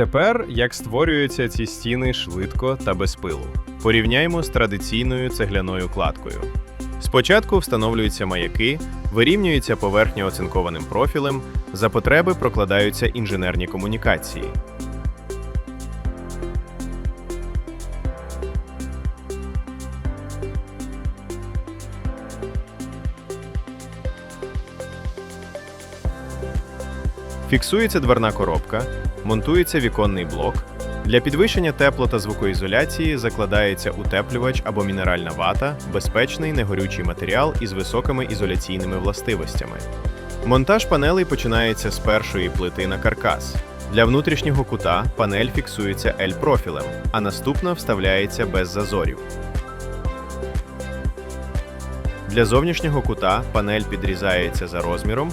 тепер як створюються ці стіни швидко та без пилу. Порівняємо з традиційною цегляною кладкою. Спочатку встановлюються маяки, вирівнюється поверхня оцинкованим профілем, за потреби прокладаються інженерні комунікації. Фіксується дверна коробка, монтується віконний блок. Для підвищення тепло та звукоізоляції закладається утеплювач або мінеральна вата, безпечний негорючий матеріал із високими ізоляційними властивостями. Монтаж панелей починається з першої плити на каркас. Для внутрішнього кута панель фіксується L-профілем, а наступна вставляється без зазорів. Для зовнішнього кута панель підрізається за розміром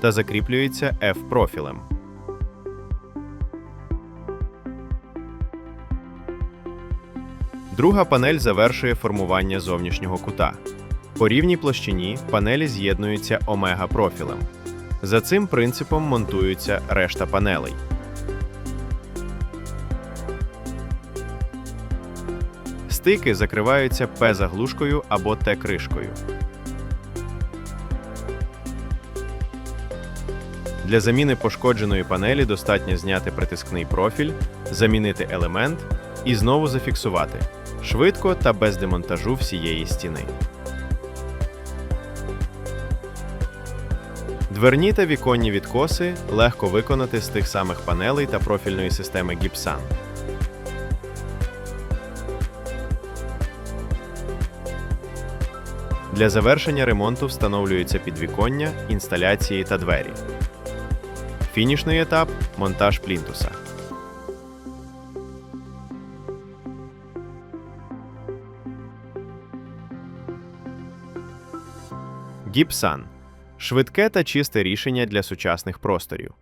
та закріплюється F-профілем. Друга панель завершує формування зовнішнього кута. По рівній площині панелі з'єднуються омега-профілем. За цим принципом монтуються решта панелей. Стики закриваються П-заглушкою або Т-кришкою. Для заміни пошкодженої панелі достатньо зняти притискний профіль, замінити елемент і знову зафіксувати швидко та без демонтажу всієї стіни. Дверні та віконні відкоси легко виконати з тих самих панелей та профільної системи Gipsan. Для завершення ремонту встановлюються підвіконня, інсталяції та двері. Фінішний етап монтаж плінтуса. Гіпсан швидке та чисте рішення для сучасних просторів.